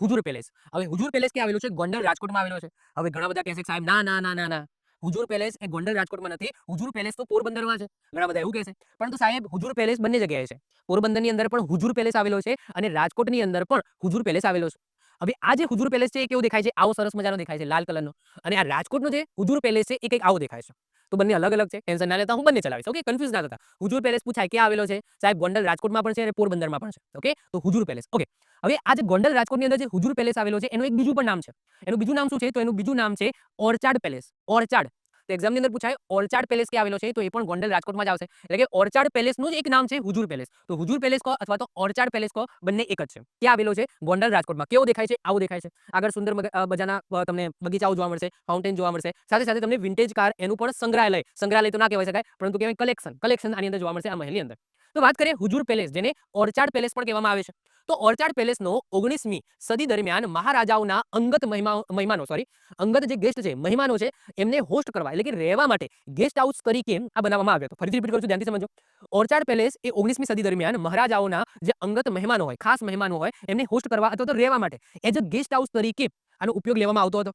હુજુર palace. હવે હુજુર palace ક્યાં આવેલું છે? ગોંડલ રાજકોટમાં આવેલો છે. હવે ઘણા બધા કહેશે કે સાહેબ, ના ના ના ના ના. હુજુર પેલેસ એ ગોંડલ રાજકોટમાં નથી. હુજુર પેલેસ તો પોરબંદરમાં છે. ઘણા બધા એવું કહેશે પરંતુ સાહેબ, હુજુર પેલેસ બંને જગ્યાએ છે. પોરબંદરની અંદર પણ હુજુર પેલેસ આવેલો છે અને રાજકોટની અંદર પણ હુજુર પેલેસ આવેલો છે. હવે આ જે હુજુર પેલેસ છે એ કેવું દેખાય છે? આવો સરસ મજાનો દેખાય છે, લાલ કલરનો. અને આ રાજકોટનો જે હુજુર પેલેસ છે એ કંઈક આવો દેખાય છે. તો બંને અલગ અલગ છે, ટેન્શન ના લેતા હું બંને ચલાવીશ, ઓકે? કન્ફ્યુઝ ના થતા. હુજુર પેલેસ પૂછાય ક્યાં આવેલો છે? સાહેબ, ગોંડલ રાજકોટમાં પણ છે અને પોરબંદરમાં પણ છે, ઓકે? તો હુજુર પેલેસ, ઓકે? હવે આ ગોંડલ રાજકોટની અંદર જે હુજુર પેલેસ આવેલો છે, એનું એક બીજું પણ નામ છે. એનું બીજું નામ શું છે? તો એનું બીજું નામ છે ઓરચાડ પેલેસ. ઓર્ચાર્ડ તો એક્ઝામની અંદર પૂછાય ઓર્ચાર્ડ પેલેસ ક્યાં આવેલો છે? તો એ પણ ગોંડલ રાજકોટમાં જ આવશે. એટલે કે ઓર્ચાર્ડ પેલેસનું જ એક નામ છે, હુજુર પેલેસ. તો હુજુર પેલેસ કહો અથવા તો ઓર્ચાર્ડ પેલેસ કહો બંને એક જ છે. ક્યાં આવેલો છે? ગોંડલ રાજકોટમાં. કેવો દેખાય છે? આવો દેખાય છે. આગળ સુંદર મજાના તમને બગીચાઓ જોવા મળશે ફાઉન્ટેન જોવા મળશે. સાથે સાથે તમને વિન્ટેજ કાર એનું પણ સંગ્રહાલય સંગ્રહાલય તો ના કહેવાય શકાય, પરંતુ કહેવાય કલેક્શન કલેક્શન આની અંદર જોવા મળશે આ મહેલની અંદર. તો વાત કરીએ હુજુર પેલેસ, જેને ઓર્ચાર્ડ પેલેસ પણ કહેવામાં આવે છે. તો ઓર્ચાર્ડ પેલેસનો ઓગણીસમી સદી દરમિયાન મહારાજાઓના અંગત મહિમા મહેમાનો સોરી અંગત જે ગેસ્ટ છે, મહેમાનો છે, એમને હોસ્ટ કરવા એટલે કે રહેવા માટે ગેસ્ટ હાઉસ તરીકે આ બનાવવામાં આવ્યો હતો. ફરીથી રિપીટ કરું છું, ધ્યાનથી સમજો. ઓર્ચાર્ડ પેલેસ એ ઓગણીસમી સદી દરમિયાન મહારાજાઓના જે અંગત મહેમાનો હોય, ખાસ મહેમાનો હોય, એમને હોસ્ટ કરવા અથવા તો રહેવા માટે એઝ અ ગેસ્ટ હાઉસ તરીકે આનો ઉપયોગ લેવામાં આવતો હતો.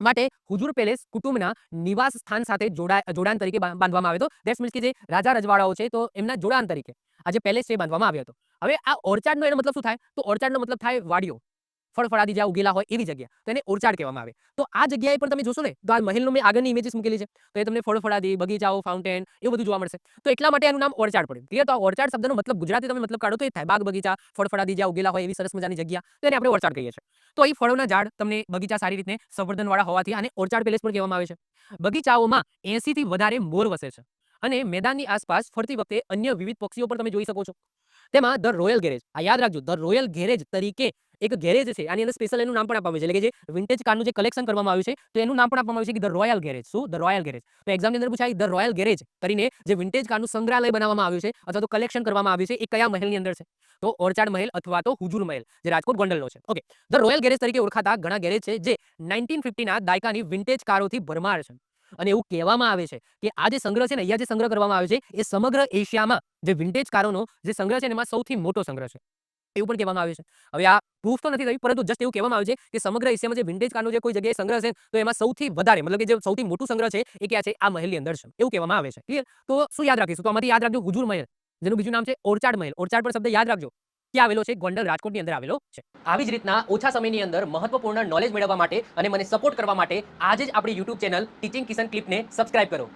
માટે હુજુર પેલેસ કુટુંબના નિવાસ સ્થાન સાથે જોડા જોડાણ તરીકે બાંધવામાં આવ્યો હતો. દેટ્સ મીન્સ કે જે રાજા રજવાડાઓ છે, તો એમના જોડાણ તરીકે આજે પેલેસ એ બાંધવામાં આવ્યો હતો. હવે આ ઓર્ચાર્ડનો એનો મતલબ શું થાય? તો ઓર્ચાર્ડનો મતલબ થાય વાડીઓ. ફળફળાદી જ્યાં ઉગેલા હોય એવી જગ્યા તો એને ઓર્ચાર્ડ કહેવામાં આવે. તો આ જગ્યાએ પણ તમે જોશો ને, તો આ મહેલનો મેં આગળની ઇમેજીસ મૂકેલી છે. તો એ તમને ફળફળાદી, બગીચાઓ ફાઉન્ટેન એવું બધું જોવા મળશે. તો એટલા માટે એનું નામ ઓર્ચાર્ડ પડ્યું. ક્લિયર તો આ ઓર્ચાર્ડ શબ્દનો મતલબ ગુજરાતી તમે મતલબ કાઢો તો એ થાય. બાગ બગીચા, ફળફળાદી જ્યાં ઉગેલા હોય એવી સરસ મજાની જગ્યા. તો એને આપણે ઓર્ચાર્ડ કહીએ છીએ. તો અહીં ફળોના ઝાડ તમને બગીચા સારી રીતે સંવર્ધનવાળા હોવાથી આને ઓર્ચાર્ડ પેલેસ પણ કહેવામાં આવે છે. બગીચાઓમાં એસીથી વધારે મોર વસે છે. અને મેદાનની આસપાસ ફરતી વખતે અન્ય વિવિધ પક્ષીઓ પણ તમે જોઈ શકો છો. તેમાં ધ રોયલ ગેરેજ. આ યાદ રાખજો, ધ રોયલ ગેરેજ તરીકે એક ગેરેજ છે, આની અંદર સ્પેશિયલ એનું નામ પણ આપવામાં આવ્યું છે. એટલે કે જે વિન્ટેજ કારનું જે કલેક્શન કરવામાં આવ્યું છે, તો એનું નામ પણ આપવામાં આવ્યું છે કે ધ રોયલ ગેરેજ. શું? The royal garage. તો એક્ઝામની અંદર પૂછાય, ધ રોયલ ગેરેજ કરીને જે વિન્ટેજ કારનું સંગ્રહાલય બનાવવામાં આવ્યું છે, અથવા તો કલેક્શન કરવામાં આવ્યું છે, એ કયા મહેલની અંદર છે? તો ઓરચાડ મહેલ અથવા તો હુજુર મહેલ, જે રાજકોટ ગોંડલનો છે. ઓકે. ધ રોયલ ગેરેજ તરીકે ઓળખાતા ઘણા ગેરેજ છે જે નાઇન્ટીન ફિફ્ટીના દાયકાની વિન્ટેજ કારોથી ભરમાર છે. અને એવું કહેવામાં આવે છે કે આ જે સંગ્રહ છે ને, અહીંયા જે સંગ્રહ કરવામાં આવે છે, એ સમગ્ર એશિયામાં જે વિન્ટેજ કારોનો જે સંગ્રહ છે એમાં સૌથી મોટો સંગ્રહ છે. એવું પણ કહેવામાં આવે છે. હવે આ પ્રૂફ તો નથી થયું, પરંતુ જસ્ટ એવું કહેવામાં આવે છે કે સમગ્ર એશિયામાં જે વિન્ટેજ કારનો જે કોઈ જગ્યાએ સંગ્રહ છે, તો એમાં સૌથી વધારે, મતલબ કે જે સૌથી મોટું સંગ્રહ છે, એ ક્યાં છે? આ મહેલની અંદર છે. એવું કહેવામાં આવે છે. ક્લિયર તો શું યાદ રાખીશું? તો આમાંથી યાદ રાખજો, હુજુર મહેલ. જેનું બીજું નામ છે ઓર્ચાર્ડ મહેલ. ઓર્ચાર્ડ પર શબ્દ યાદ રાખજો. ક્યાં આવેલો છે, ગોંડલ રાજકોટની અંદર આવેલો છે. આવી જ રીતના ઓછા સમયની અંદર મહત્વપૂર્ણ નોલેજ મેળવવા માટે અને મને સપોર્ટ કરવા માટે આજે જ આપણી યુટ્યુબ ચેનલ ટીચિંગ કિશન ક્લિપને સબસ્ક્રાઇબ કરો.